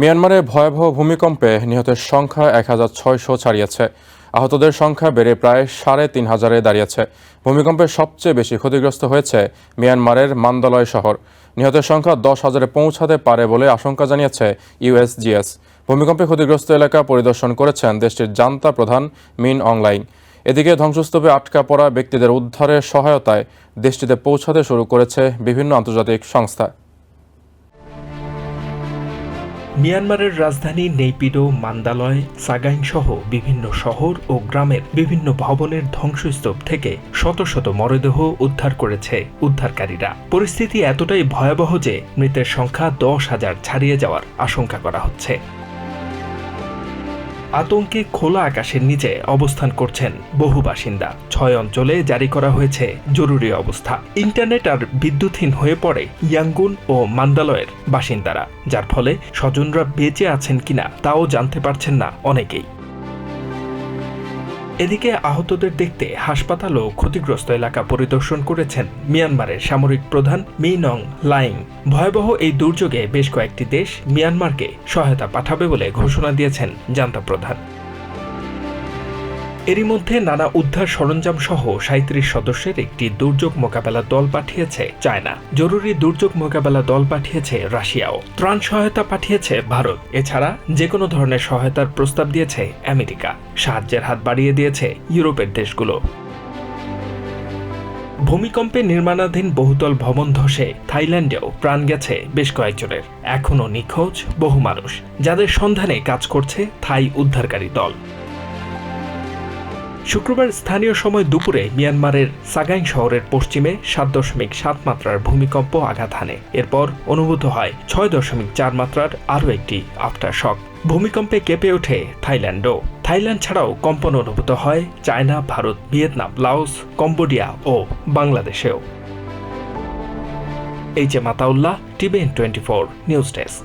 মিয়ানমারে ভয়াবহ ভূমিকম্পে নিহতের সংখ্যা এক হাজার ছয়শো ছাড়িয়েছে। আহতদের সংখ্যা বেড়ে প্রায় সাড়ে তিন হাজারে দাঁড়িয়েছে। ভূমিকম্পে সবচেয়ে বেশি ক্ষতিগ্রস্ত হয়েছে মিয়ানমারের মান্দালয় শহর। নিহতের সংখ্যা দশ হাজারে পৌঁছাতে পারে বলে আশঙ্কা জানিয়েছে ইউএসজিএস ভূমিকম্পে ক্ষতিগ্রস্ত এলাকা পরিদর্শন করেছেন দেশটির জান্তা প্রধান মিন অংলাইন। এদিকে ধ্বংসস্তূপে আটকা পড়া ব্যক্তিদের উদ্ধারের সহায়তায় দেশটিতে পৌঁছাতে শুরু করেছে বিভিন্ন আন্তর্জাতিক সংস্থা। মিয়ানমারের রাজধানী নেইপিডো, মান্দালয় সাগাইং সহ বিভিন্ন শহর ও গ্রামের বিভিন্ন ভবনের ধ্বংসস্তূপ থেকে শত শত মরদেহ উদ্ধার করেছে উদ্ধারকারীরা। পরিস্থিতি এতটাই ভয়াবহ যে মৃতের সংখ্যা দশ হাজার ছাড়িয়ে যাওয়ার আশঙ্কা করা হচ্ছে। আতঙ্কে খোলা আকাশের নিচে অবস্থান করছেন বহু বাসিন্দা। ছয় অঞ্চলে জারি করা হয়েছে জরুরি অবস্থা। ইন্টারনেট আর বিদ্যুৎহীন হয়ে পড়ে ইয়াঙ্গুন ও মান্দালয়ের বাসিন্দারা, যার ফলে স্বজনরা বেঁচে আছেন কিনা তাও জানতে পারছেন না অনেকেই। এদিকে আহতদের দেখতে হাসপাতাল ও ক্ষতিগ্রস্ত এলাকা পরিদর্শন করেছেন মিয়ানমারের সামরিক প্রধান মি নং লাইং। ভয়াবহ এই দুর্যোগে বেশ কয়েকটি দেশ মিয়ানমারকে সহায়তা পাঠাবে বলে ঘোষণা দিয়েছেন জান্তা প্রধান। এরই মধ্যে নানা উদ্ধার সরঞ্জাম সহ সাঁত্রিশ সদস্যের একটি দুর্যোগ মোকাবেলা দল পাঠিয়েছে চায়না। জরুরি দুর্যোগ মোকাবেলা দল পাঠিয়েছে রাশিয়াও। ত্রাণ সহায়তা পাঠিয়েছে ভারত। এছাড়া যে কোনো ধরনের সহায়তার প্রস্তাব দিয়েছে আমেরিকা। সাহায্যের হাত বাড়িয়ে দিয়েছে ইউরোপের দেশগুলো। ভূমিকম্পে নির্মাণাধীন বহুতল ভবন ধসে থাইল্যান্ডেও প্রাণ গেছে বেশ কয়েকজনের। এখনও নিখোঁজ বহু মানুষ। যাদের সন্ধানে কাজ করছে থাই উদ্ধারকারী দল। শুক্রবার স্থানীয় সময় দুপুরে মিয়ানমারের সাগাইং শহরের পশ্চিমে সাত দশমিক সাত মাত্রার ভূমিকম্প আঘাত হানে। এরপর অনুভূত হয় ছয় দশমিক চার মাত্রার আরও একটি আফটার শক ভূমিকম্পে কেঁপে ওঠে থাইল্যান্ডও। থাইল্যান্ড ছাড়াও কম্পন অনুভূত হয় China, Bharat, Vietnam, Laos, Cambodia ও বাংলাদেশেও। H A Mataullah, TVN twenty four, news desk.